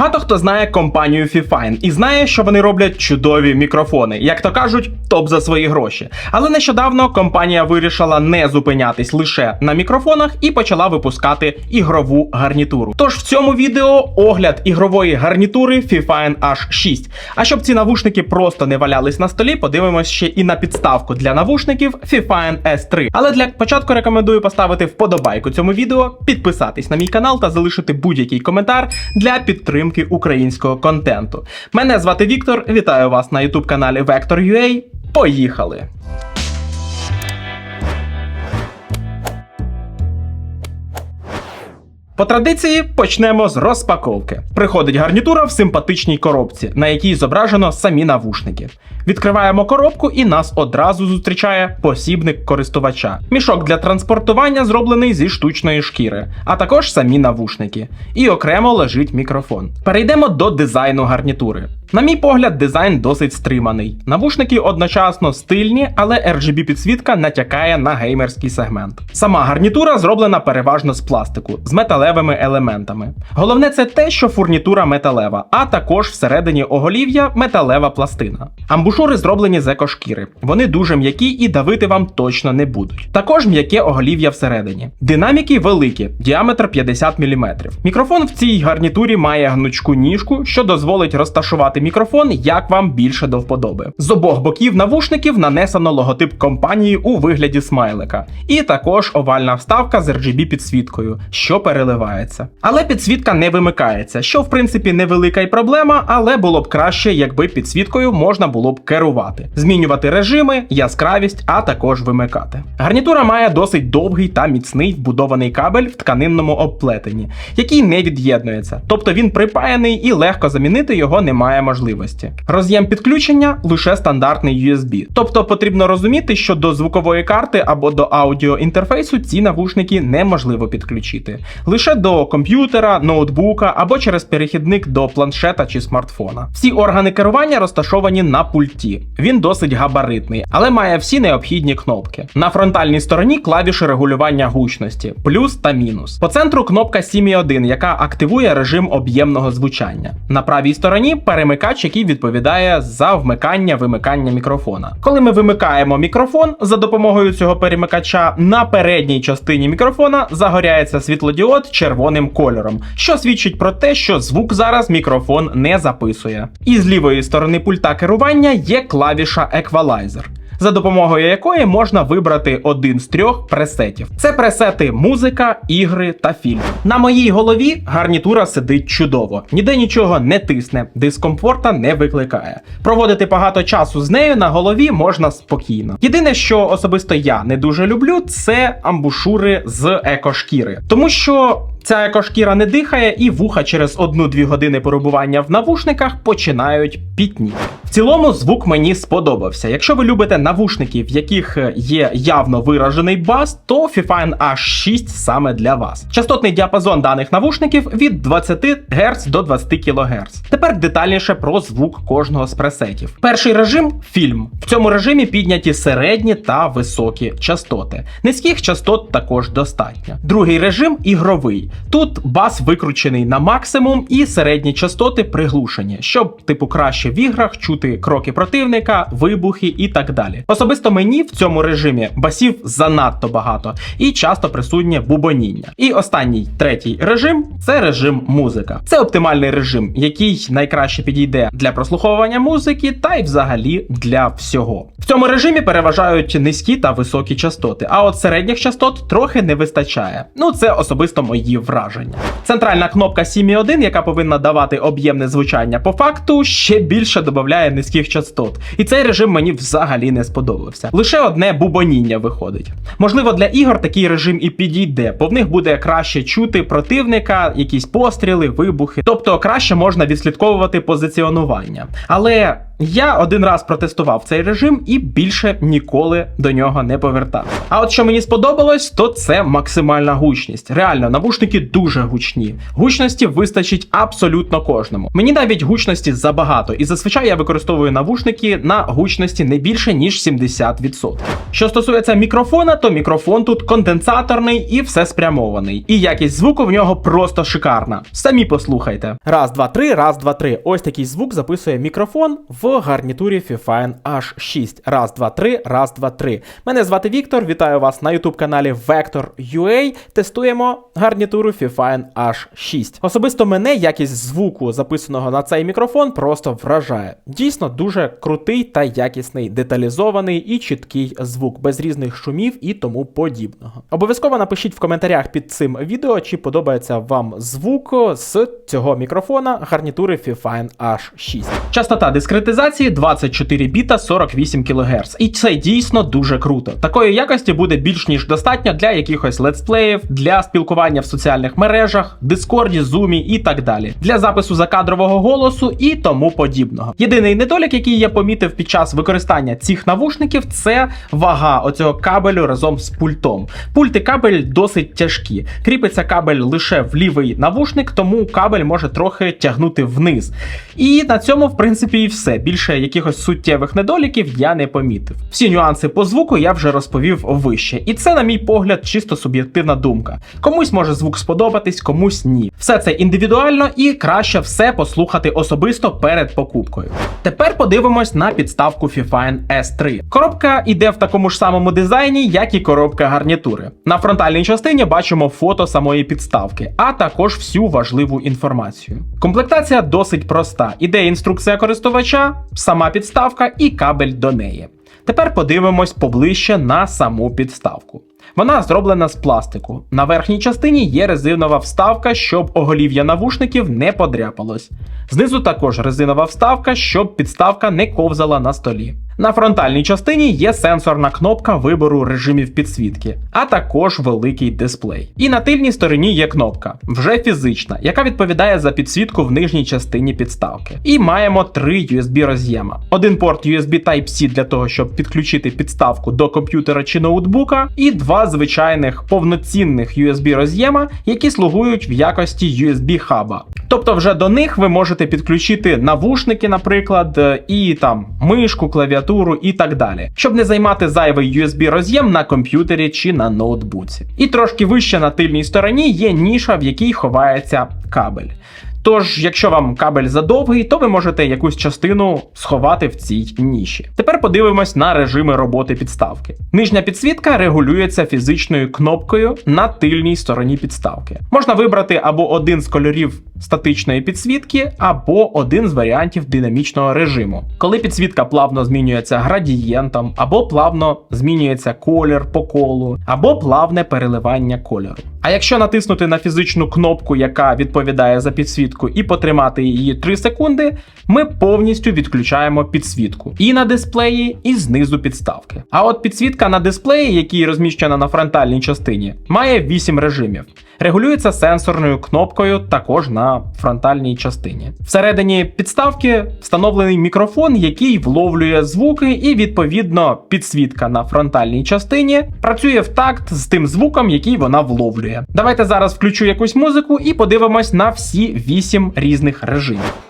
Багато хто знає компанію Fifine і знає, що вони роблять чудові мікрофони, як то кажуть, топ за свої гроші. Але нещодавно компанія вирішила не зупинятись лише на мікрофонах і почала випускати ігрову гарнітуру. Тож в цьому відео огляд ігрової гарнітури Fifine H6. А щоб ці навушники просто не валялись на столі, подивимось ще і на підставку для навушників Fifine S3. Але для початку рекомендую поставити вподобайку цьому відео, підписатись на мій канал та залишити будь-який коментар для підтримки українського контенту. Мене звати Віктор. Вітаю вас на youtube каналі Vector.ua. Поїхали! По традиції почнемо з розпаковки. Приходить гарнітура в симпатичній коробці, на якій зображено самі навушники. Відкриваємо коробку і нас одразу зустрічає посібник користувача. Мішок для транспортування зроблений зі штучної шкіри, а також самі навушники. І окремо лежить мікрофон. Перейдемо до дизайну гарнітури. На мій погляд, дизайн досить стриманий. Навушники одночасно стильні, але RGB підсвітка натякає на геймерський сегмент. Сама гарнітура зроблена переважно з пластику, з металевими елементами. Головне це те, що фурнітура металева, а також всередині оголів'я металева пластина. Амбушури зроблені з екошкіри. Вони дуже м'які і давити вам точно не будуть. Також м'яке оголів'я всередині. Динаміки великі, діаметр 50 мм. Мікрофон в цій гарнітурі має гнучку ніжку, що дозволить розташувати мікрофон як вам більше до вподоби. З обох боків навушників нанесено логотип компанії у вигляді смайлика, і також овальна вставка з RGB підсвіткою, що переливається. Але підсвітка не вимикається, що в принципі невелика й проблема, але було б краще, якби підсвіткою можна було б керувати, змінювати режими, яскравість, а також вимикати. Гарнітура має досить довгий та міцний вбудований кабель в тканинному обплетенні, який не від'єднується, тобто він припаяний і легко замінити його немає. Роз'єм підключення лише стандартний USB. Тобто потрібно розуміти, що до звукової карти або до аудіоінтерфейсу ці навушники неможливо підключити. Лише до комп'ютера, ноутбука або через перехідник до планшета чи смартфона. Всі органи керування розташовані на пульті. Він досить габаритний, але має всі необхідні кнопки. На фронтальній стороні клавіші регулювання гучності, плюс та мінус. По центру кнопка 7.1, яка активує режим об'ємного звучання. На правій стороні перемикач, який відповідає за вмикання-вимикання мікрофона. Коли ми вимикаємо мікрофон за допомогою цього перемикача, на передній частині мікрофона загоряється світлодіод червоним кольором, що свідчить про те, що звук зараз мікрофон не записує. І з лівої сторони пульта керування є клавіша Equalizer за допомогою якої можна вибрати один з трьох пресетів. Це пресети музика, ігри та фільм. На моїй голові гарнітура сидить чудово, ніде нічого не тисне, дискомфорта не викликає. Проводити багато часу з нею на голові можна спокійно. Єдине, що особисто я не дуже люблю, це амбушури з екошкіри, тому що. Ця екошкіра не дихає, і вуха через 1-2 години перебування в навушниках починають пітніти. В цілому звук мені сподобався. Якщо ви любите навушники, в яких є явно виражений бас, то Fifine H6 саме для вас. Частотний діапазон даних навушників від 20 Гц до 20 кГц. Тепер детальніше про звук кожного з пресетів. Перший режим фільм. В цьому режимі підняті середні та високі частоти. Низьких частот також достатньо. Другий режим ігровий. Тут бас викручений на максимум і середні частоти приглушені, щоб типу краще в іграх чути кроки противника, вибухи і так далі. Особисто мені в цьому режимі басів занадто багато і часто присутнє бубоніння. І останній третій режим це режим музика. Це оптимальний режим, який найкраще підійде для прослуховування музики та й взагалі для всього. В цьому режимі переважають низькі та високі частоти, а от середніх частот трохи не вистачає. Ну це особисто мої враження. Центральна кнопка 7.1, яка повинна давати об'ємне звучання по факту, ще більше додає низьких частот. І цей режим мені взагалі не сподобався. Лише одне бубоніння виходить. Можливо, для ігор такий режим і підійде, бо в них буде краще чути противника, якісь постріли, вибухи. Тобто краще можна відслідковувати позиціонування. Але Я один раз протестував цей режим і більше ніколи до нього не повертався. А от що мені сподобалось, то це максимальна гучність. Реально, навушники дуже гучні. Гучності вистачить абсолютно кожному. Мені навіть гучності забагато, і зазвичай я використовую навушники на гучності не більше ніж 70%. Що стосується мікрофона, то мікрофон тут конденсаторний і все спрямований. І якість звуку в нього просто шикарна. Самі послухайте. Раз, два, три, раз, два, три. Ось такий звук записує мікрофон в гарнітурі Fifine H6. Раз, два, три, раз, два, три. Мене звати Віктор. Вітаю вас на youtube каналі Vector.ua. Тестуємо гарнітуру Fifine H6. Особисто мене якість звуку, записаного на цей мікрофон, просто вражає. Дійсно дуже крутий та якісний, деталізований і чіткий звук, без різних шумів і тому подібного. Обов'язково напишіть в коментарях під цим відео, чи подобається вам звук з цього мікрофона гарнітури Fifine H6. Частота дискретизації 24 біта 48 кГц. І це дійсно дуже круто. Такої якості буде більш ніж достатньо для якихось летсплеїв, для спілкування в соціальних мережах, Дискорді, Зумі і так далі, для запису закадрового голосу і тому подібного. Єдиний недолік, який я помітив під час використання цих навушників, це вага оцього кабелю разом з пультом. Пульт і кабель досить тяжкі. Кріпиться кабель лише в лівий навушник, тому кабель може трохи тягнути вниз. І на цьому, в принципі, і все. Більше якихось суттєвих недоліків я не помітив. Всі нюанси по звуку я вже розповів вище. І це, на мій погляд, чисто суб'єктивна думка. Комусь може звук сподобатись, комусь ні. Все це індивідуально і краще все послухати особисто перед покупкою. Тепер подивимось на підставку Fifine S3. Коробка йде в такому ж самому дизайні, як і коробка гарнітури. На фронтальній частині бачимо фото самої підставки, а також всю важливу інформацію. Комплектація досить проста: іде інструкція користувача, сама підставка і кабель до неї. Тепер подивимось поближче на саму підставку. Вона зроблена з пластику. На верхній частині є резинова вставка, щоб оголів'я навушників не подряпалось. Знизу також резинова вставка, щоб підставка не ковзала на столі. На фронтальній частині є сенсорна кнопка вибору режимів підсвітки, а також великий дисплей. І на тильній стороні є кнопка, вже фізична, яка відповідає за підсвітку в нижній частині підставки. І маємо три USB роз'єма: один порт USB Type-C для того, щоб підключити підставку до комп'ютера чи ноутбука, і два звичайних повноцінних USB роз'єма, які слугують в якості USB хаба. Тобто, вже до них ви можете підключити навушники, наприклад, е, і там мишку, клавіатуру і так далі, щоб не займати зайвий USB роз'єм на комп'ютері чи на ноутбуці. І трошки вище на тильній стороні є ніша, в якій ховається кабель. Тож, якщо вам кабель задовгий, то ви можете якусь частину сховати в цій ніші. Тепер подивимось на режими роботи підставки. Нижня підсвітка регулюється фізичною кнопкою на тильній стороні підставки. Можна вибрати або один з кольорів статичної підсвітки, або один з варіантів динамічного режиму. Коли підсвітка плавно змінюється градієнтом, або плавно змінюється колір по колу, або плавне переливання кольору. А якщо натиснути на фізичну кнопку, яка відповідає за підсвітку, і потримати її 3 секунди, ми повністю відключаємо підсвітку і на дисплеї, і знизу підставки. А от підсвітка на дисплеї, який розміщена на фронтальній частині, має 8 режимів. Регулюється сенсорною кнопкою також на фронтальній частині. Всередині підставки встановлений мікрофон, який вловлює звуки, і відповідно підсвітка на фронтальній частині працює в такт з тим звуком, який вона вловлює. Давайте зараз включу якусь музику і подивимось на всі 8 різних режимів.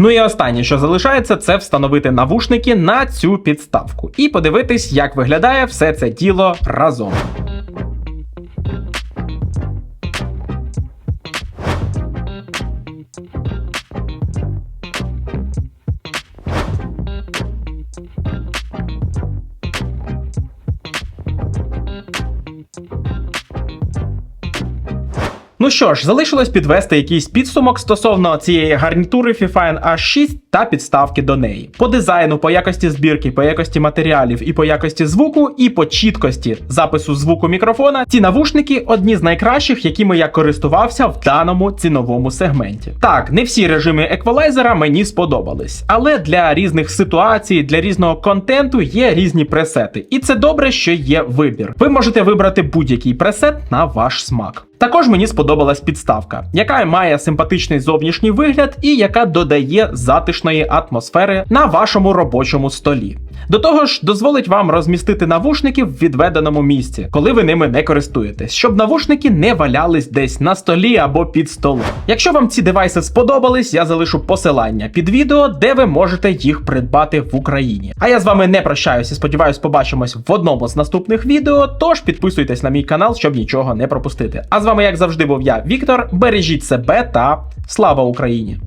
Ну і останнє, що залишається, це встановити навушники на цю підставку і подивитись, як виглядає все це діло разом. Ну що ж, залишилось підвести якийсь підсумок стосовно цієї гарнітури FIFA H6 та підставки до неї. По дизайну, по якості збірки, по якості матеріалів і по якості звуку, і по чіткості запису звуку мікрофона. Ці навушники одні з найкращих, якими я користувався в даному ціновому сегменті. Так, не всі режими еквалайзера мені сподобались, але для різних ситуацій, для різного контенту є різні пресети, і це добре, що є вибір. Ви можете вибрати будь-який пресет на ваш смак. Також мені сподобалась підставка, яка має симпатичний зовнішній вигляд і яка додає затишної атмосфери на вашому робочому столі. До того ж, дозволить вам розмістити навушники в відведеному місці, коли ви ними не користуєтесь, щоб навушники не валялись десь на столі або під столом. Якщо вам ці девайси сподобались, я залишу посилання під відео, де ви можете їх придбати в Україні. А я з вами не прощаюся, сподіваюсь, побачимось в одному з наступних відео. Тож підписуйтесь на мій канал, щоб нічого не пропустити. А з вами, як завжди, був я, Віктор. Бережіть себе та слава Україні!